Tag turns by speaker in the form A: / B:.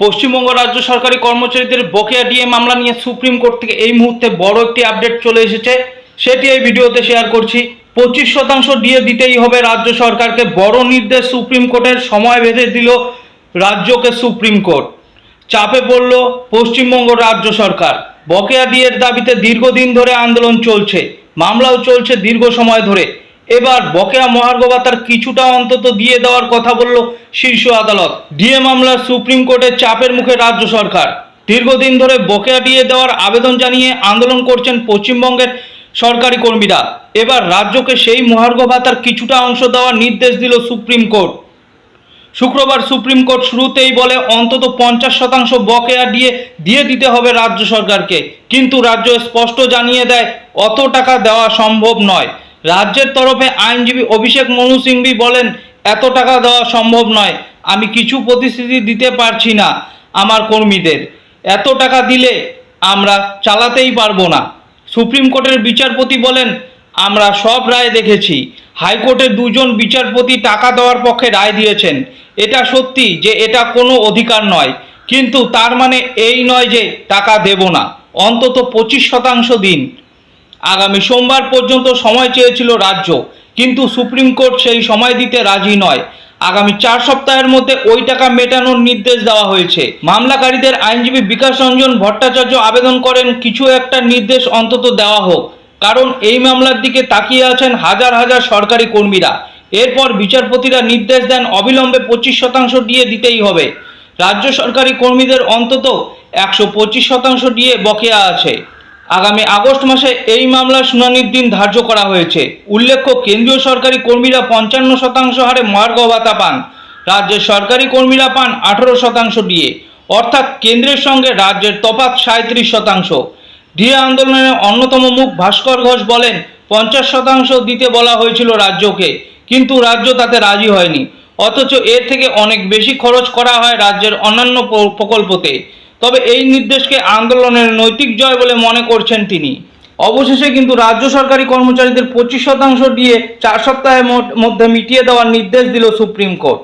A: পশ্চিমবঙ্গ রাজ্য সরকারি কর্মচারীদের বকেয়া ডিএ মামলা নিয়ে সুপ্রিম কোর্ট থেকে এই মুহূর্তে বড় একটি আপডেট চলে এসেছে। সেটি এই ভিডিওতে শেয়ার করছি। পঁচিশ শতাংশ ডিএ দিতেই হবে রাজ্য সরকারকে, বড় নির্দেশ সুপ্রিম কোর্টের সময় বেঁধে দিল রাজ্যকে সুপ্রিম কোর্ট। চাপে পড়ল পশ্চিমবঙ্গ রাজ্য সরকার। বকেয়া ডিএর দাবিতে দীর্ঘদিন ধরে আন্দোলন চলছে। মামলাও চলছে দীর্ঘ সময় ধরে। এবার বকেয়া মহার্ঘ ভাতার কিছুটা অন্তত দিয়ে দেওয়ার কথা বলল শীর্ষ আদালত। ডিএ মামলার সুপ্রিম কোর্টের চাপের মুখে রাজ্য সরকার। দীর্ঘদিন ধরে বকেয়া ডিএ দেওয়ার আবেদন জানিয়ে আন্দোলন করছেন পশ্চিমবঙ্গের সরকারি কর্মীরা। এবার রাজ্যকে সেই মহার্ঘ ভাতার কিছুটা অংশ দেওয়ার নির্দেশ দিল সুপ্রিম কোর্ট। শুক্রবার সুপ্রিম কোর্ট শুরুতেই বলে অন্তত পঞ্চাশ শতাংশ বকেয়া দিয়ে দিয়ে দিতে হবে রাজ্য সরকারকে। কিন্তু রাজ্য স্পষ্ট জানিয়ে দেয়, অত টাকা দেওয়া সম্ভব নয়। রাজ্যের তরফে আইনজীবী অভিষেক মনু সিংভি বলেন, এত টাকা দেওয়া সম্ভব নয়। আমি কিছু প্রতিশ্রুতি দিতে পারছি না আমার কর্মীদের। এত টাকা দিলে আমরা চালাতেই পারব না। সুপ্রিম কোর্টের বিচারপতি বলেন, আমরা সব রায় দেখেছি। হাইকোর্টের দুজন বিচারপতি টাকা দেওয়ার পক্ষে রায় দিয়েছেন। এটা সত্যি যে এটা কোনো অধিকার নয়। কিন্তু তার মানে এই নয় যে টাকা দেব না। অন্তত পঁচিশ শতাংশ দিন। আগামী সোমবার পর্যন্ত সময় চেয়েছিল রাজ্য। কিন্তু সুপ্রিম কোর্ট সেই সময় দিতে রাজি নয়। আগামী চার সপ্তাহের মধ্যে ওই টাকা মেটানোর নির্দেশ দেওয়া হয়েছে। মামলাকারীদের আইনজীবী বিকাশ রঞ্জন ভট্টাচার্য আবেদন করেন, কিছু একটা নির্দেশ অন্তত দেওয়া হোক। কারণ এই মামলার দিকে তাকিয়ে আছেন হাজার হাজার সরকারি কর্মীরা। এরপর বিচারপতিরা নির্দেশ দেন, অবিলম্বে পঁচিশ শতাংশ দিয়ে দিতেই হবে। রাজ্য সরকারি কর্মীদের অন্তত একশো পঁচিশ শতাংশ দিয়ে বকেয়া আছে। আগামী আগস্ট মাসে এই মামলার শুনানির দিন ধার্য করা হয়েছে। উল্লেখ্য, কেন্দ্রীয় সরকারি কর্মীরা পঞ্চান্ন শতাংশ হারে মার্গ ভাতা পান। রাজ্যের সরকারি কর্মীরা পান আঠেরো শতাংশ দিয়ে। অর্থাৎ কেন্দ্রের সঙ্গে রাজ্যের তফাৎ সাঁত্রিশ শতাংশ। ডিএ আন্দোলনের অন্যতম মুখ ভাস্কর ঘোষ বলেন, পঞ্চাশ শতাংশ দিতে বলা হয়েছিল রাজ্যকে, কিন্তু রাজ্য তাতে রাজি হয়নি। অথচ এর থেকে অনেক বেশি খরচ করা হয় রাজ্যের অন্যান্য প্রকল্পতে। তবে এই নির্দেশকে আন্দোলনের নৈতিক জয় বলে মনে করছেন তিনি। অবশেষে কিন্তু রাজ্য সরকারি কর্মচারীদের পঁচিশ শতাংশ দিয়ে চার সপ্তাহের মধ্যে মিটিয়ে দেওয়ার নির্দেশ দিল সুপ্রিম কোর্ট।